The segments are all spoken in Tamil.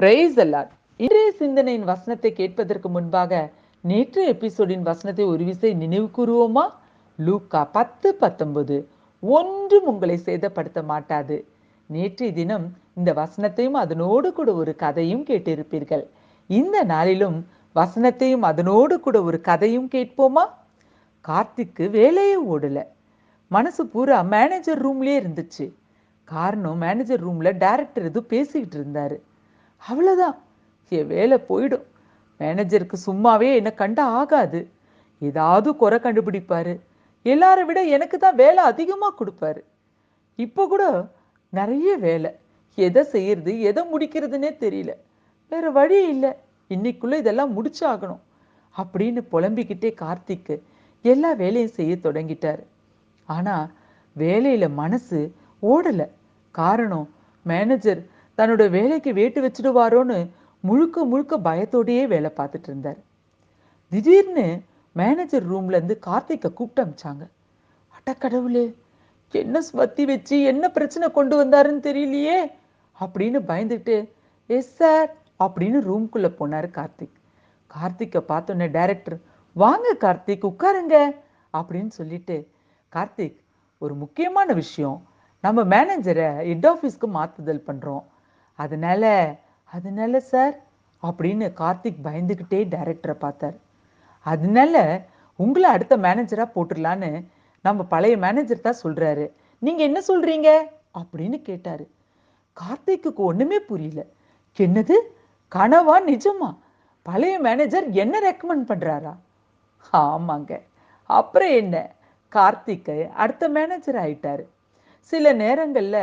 பிரைஸ் அல்லாட் இன்றைய சிந்தனையின் வசனத்தை கேட்பதற்கு முன்பாக நேற்று எபிசோடின் வசனத்தை ஒரு விசை நினைவு கூறுவோமா? லூக்கா பத்து பத்தொன்பது. ஒன்றும் உங்களை சேதப்படுத்த மாட்டாது. நேற்றைய தினம் இந்த வசனத்தையும் அதனோடு கூட ஒரு கதையும் கேட்டிருப்பீர்கள். இந்த நாளிலும் வசனத்தையும் அதனோடு கூட ஒரு கதையும் கேட்போமா? கார்த்திக்கு வேலையே ஓடல. மனசு பூரா மேனேஜர் ரூம்லேயே இருந்துச்சு. காரணம் மேனேஜர் ரூம்ல டைரக்டர் எதுவும் பேசிக்கிட்டு இருந்தாரு. அவ்வளோதான் என் வேலை போயிடும். மேனேஜருக்கு சும்மாவே என்னை கண்டா ஆகாது. ஏதாவது குறை கண்டுபிடிப்பாரு. எல்லாரை விட எனக்கு தான் வேலை அதிகமாக கொடுப்பாரு. இப்போ கூட நிறைய வேலை. எதை செய்யறது எதை முடிக்கிறதுனே தெரியல. வேற வழி இல்லை. இன்னைக்குள்ளே இதெல்லாம் முடிச்சாகணும். அப்படின்னு புலம்பிக்கிட்டே கார்த்திக்கு எல்லா வேலையும் செய்ய தொடங்கிட்டாரு. ஆனால் வேலையில் மனசு ஓடலை. காரணம் மேனேஜர் தன்னோட வேலைக்கு வேட்டு வச்சிடுவாரோன்னு முழுக்க முழுக்க பயத்தோடயே வேலை பார்த்துட்டு இருந்தார். திடீர்னு மேனேஜர் ரூம்லேருந்து கார்த்திகை கூப்பிட்டு அமிச்சாங்க. அட்டக்கடவுளே என்ன ஸ்மத்தி வச்சு என்ன பிரச்சனை கொண்டு வந்தாருன்னு தெரியலையே அப்படின்னு பயந்துட்டு எஸ் சார் அப்படின்னு ரூம்குள்ளே போனார் கார்த்திக். கார்த்திக்கை பார்த்தோன்னே டைரக்டர் வாங்க கார்த்திக் உட்காருங்க அப்படின்னு சொல்லிட்டு கார்த்திக் ஒரு முக்கியமான விஷயம். நம்ம மேனேஜரை ஹெட் ஆஃபீஸ்க்கு மாற்றுதல் பண்ணுறோம் அதனால அதனால சார் அப்படின்னு கார்த்திக் பயந்துக்கிட்டே டைரக்டரை பார்த்தார். அதனால உங்களை அடுத்த மேனேஜராக போட்டுடலான்னு நம்ம பழைய மேனேஜர் தான் சொல்கிறாரு நீங்கள் என்ன சொல்கிறீங்க அப்படின்னு கேட்டார். கார்த்திக்கு ஒன்றுமே புரியல. என்னது? கனவா? நிஜமா? பழைய மேனேஜர் என்ன ரெக்கமெண்ட் பண்ணுறாரா ஆமாங்க. அப்புறம் என்ன? கார்த்திக்கு அடுத்த மேனேஜர் ஆயிட்டாரு. சில நேரங்களில்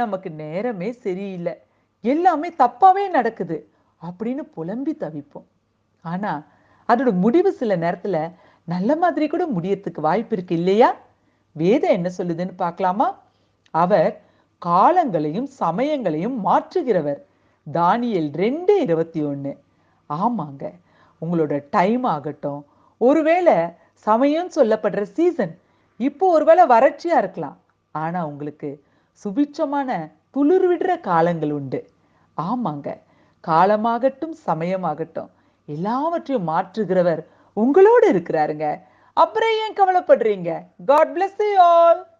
நமக்கு நேரமே சரியில்லை. எல்லாமே தப்பாவே நடக்குது அப்படின்னு புலம்பி தவிப்போம். ஆனா அதோட முடிவு சில நேரத்துல நல்ல மாதிரி கூட முடியறதுக்கு வாய்ப்பு இருக்கு இல்லையா? வேதம் என்ன சொல்லுதுன்னு பார்க்கலாமா? அவர் காலங்களையும் சமயங்களையும் மாற்றுகிறவர். தானியல் ரெண்டு இருபத்தி ஒன்று ஆமாங்க உங்களோட டைம் ஆகட்டும். ஒருவேளை சமயம் சொல்லப்படுற சீசன் இப்போ ஒருவேளை வறட்சியா இருக்கலாம். ஆனா உங்களுக்கு சுபிட்சமான துளிர் விடுற காலங்கள் உண்டு. ஆமாங்க. காலமாகட்டும் சமயமாகட்டும் எல்லாவற்றையும் மாற்றுகிறவர் உங்களோடு இருக்கிறாருங்க. அப்புறம் ஏன் கவலைப்படுறீங்க? God bless you all